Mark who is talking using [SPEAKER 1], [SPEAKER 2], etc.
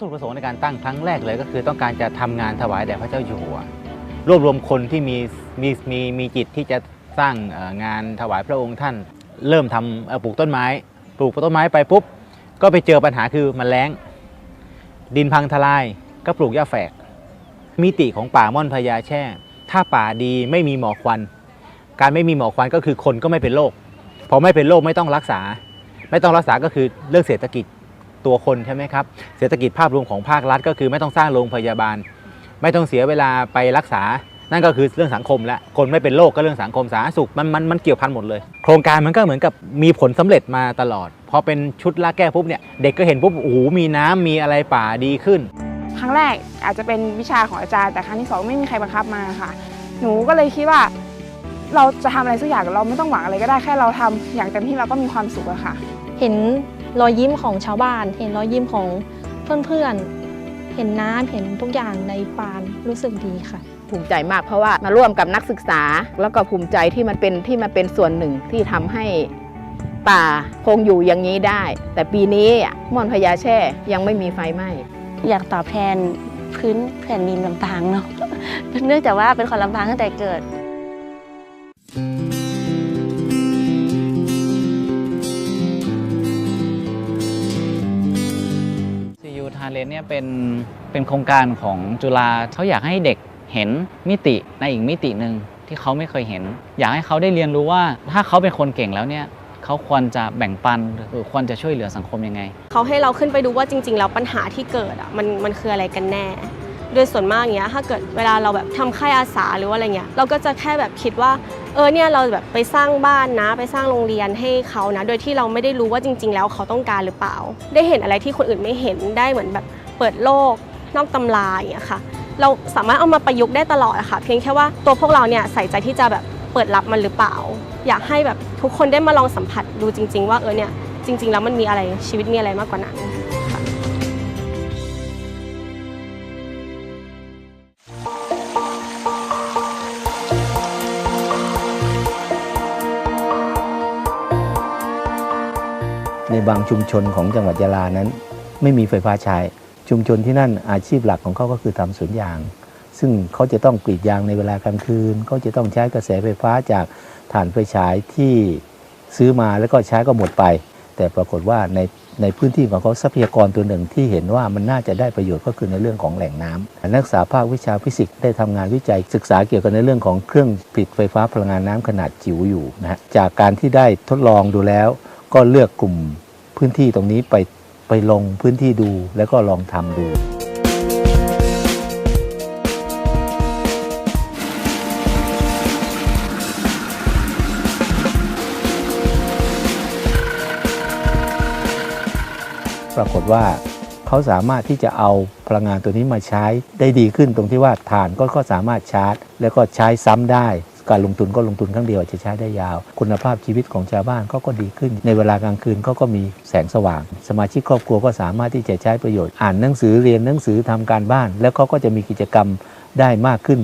[SPEAKER 1] ถุประสงค์ในการตั้งครั้งแรกเลยก็คือต้องการจะทำงานถวายแด่พระเจ้าอยู่หัว รวบรวมคนที่มีมีมีมีจิตที่จะสร้างงานถวายพระองค์ท่าน เริ่มทำปลูกต้นไม้ ปลูกต้นไม้ไปปุ๊บก็ไปเจอปัญหาคือมันแล้ง ดินพังทลายก็ปลูกหญ้าแฝก มิติของป่าม่อนพญาแช่ ถ้าป่าดีไม่มีหมอกควัน การไม่มีหมอกควันก็คือคนก็ไม่เป็นโรคพอไม่เป็นโรคไม่ต้องรักษา ไม่ต้องรักษาก็คือเรื่องเศรษฐกิจ ตัวคนใช่ไหมครับเศรษฐกิจภาพรวมของภาครัฐ ก็คือไม่ต้องสร้างโรงพยาบาล ไม่ต้องเสียเวลาไปรักษา นั่นก็คือเรื่องสังคมและคนไม่เป็นโรคก็เรื่องสังคมสาธารณสุขมันมันมันเกี่ยวพันหมดเลย โครงการมันก็เหมือนกับมีผลสำเร็จมาตลอดพอเป็นชุดละแก้ปุ๊บเนี่ยเด็กก็เห็นปุ๊บโอ้โหมีน้ำมีอะไรป่าดีขึ้น
[SPEAKER 2] ครั้งแรกอาจจะเป็นวิชาของอาจารย์แต่ครั้งที่สองไม่มีใครบังคับมาค่ะ หนูก็เลยคิดว่าเราจะทำอะไรสักอย่างเราไม่ต้องหวังอะไรก็ได้แค่เราทำอย่างเต็มที่เราก็มีความสุขอะค่ะ
[SPEAKER 3] เห็น รอยยิ้มของชาวบ้าน เห็นรอยยิ้มของเพื่อนๆ เห็นน้ำเห็นทุกอย่างในปานรู้สึกดีค่ะ
[SPEAKER 4] ภูมิใจมากเพราะว่ามาร่วมกับนักศึกษา แล้วก็ภูมิใจที่มันเป็นที่มันเป็นส่วนหนึ่งที่ทำให้ป่าคงอยู่อย่างนี้ได้ แต่ปีนี้อะม่อนพญาแช่ยังไม่มีไฟไหม้
[SPEAKER 5] อยากตอบแทนพื้นแผ่นดินลำปางเนาะเนื่องจากว่าเป็นคนลำปางตั้งแต่เกิด
[SPEAKER 6] CU เนี่ยเป็นเป็นโครงการของจุฬาเขาอยากให้เด็กเห็นมิติในอีกมิติหนึ่งที่เขาไม่เคยเห็น อยากให้เขาได้เรียนรู้ว่าถ้าเขาเป็นคนเก่งแล้วเนี่ยเขาควรจะแบ่งปันหรือควรจะช่วยเหลือสังคมยังไง
[SPEAKER 7] เขาให้เราขึ้นไปดูว่าจริง ๆ แล้วปัญหาที่เกิดอะมันมันคืออะไรกันแน่ โดยส่วนมากเนี้ยถ้าเกิดเวลาเราแบบทำค่ายอาสาหรือว่าอะไรเงี้ยเราก็จะแค่แบบคิดว่าเออเนี่ยเราแบบไปสร้างบ้านนะ ไปสร้างโรงเรียนให้เขานะ โดยที่เราไม่ได้รู้ว่าจริง ๆ แล้วเขาต้องการหรือเปล่า ได้เห็นอะไรที่คนอื่นไม่เห็นได้เหมือนแบบเปิดโลกนอกตำราอย่างเงี้ยค่ะ เราสามารถเอามาประยุกต์ได้ตลอดอะค่ะ เพียงแค่ว่าตัวพวกเราเนี่ยใส่ใจที่จะแบบเปิดรับมันหรือเปล่า อยากให้แบบทุกคนได้มาลองสัมผัสดูจริง ๆ ว่าเออเนี่ยจริง ๆ แล้วมันมีอะไรชีวิตมีอะไรมากกว่านั้น
[SPEAKER 8] ในบางชุมชนของจังหวัดยะลานั้น ไม่มีไฟฟ้าใช้ ชุมชนที่นั่นอาชีพหลักของเขาก็คือทำสวนยาง ซึ่งเขาจะต้องกรีดยางในเวลากลางคืนเขาจะต้องใช้กระแสไฟฟ้าจากถ่านไฟฉายที่ซื้อมาแล้วก็ใช้ก็หมดไป แต่ปรากฏว่าในในพื้นที่ของเขาทรัพยากรตัวหนึ่งที่เห็นว่ามันน่าจะได้ประโยชน์ก็คือในเรื่องของแหล่งน้ำนักศึกษาภาควิชาฟิสิกส์ได้ทำงานวิจัย ศึกษาเกี่ยวกับในเรื่องของเครื่องผลิตไฟฟ้าพลังงานน้ำขนาดจิ๋วอยู่นะฮะจากการที่ได้ทดลองดูแล้ว ก็เลือกกลุ่มพื้นที่ตรงนี้ไปไปลงพื้นที่ดูแล้วก็ลองทำดูปรากฏว่าเขาสามารถที่จะเอาพลังงานตัวนี้มาใช้ได้ดีขึ้นตรงที่ว่าถ่านก็ก็สามารถชาร์จ แล้วก็ใช้ซ้ำได้ การลงทุนก็ลงทุนครั้งเดียวจะใช้ได้ยาว คุณภาพชีวิตของชาวบ้านก็ก็ดีขึ้น ในเวลากลางคืนเขาก็มีแสงสว่าง สมาชิกครอบครัวก็สามารถที่จะใช้ประโยชน์ อ่านหนังสือเรียนหนังสือทำการบ้าน แล้วเขาก็จะมีกิจกรรมได้มากขึ้น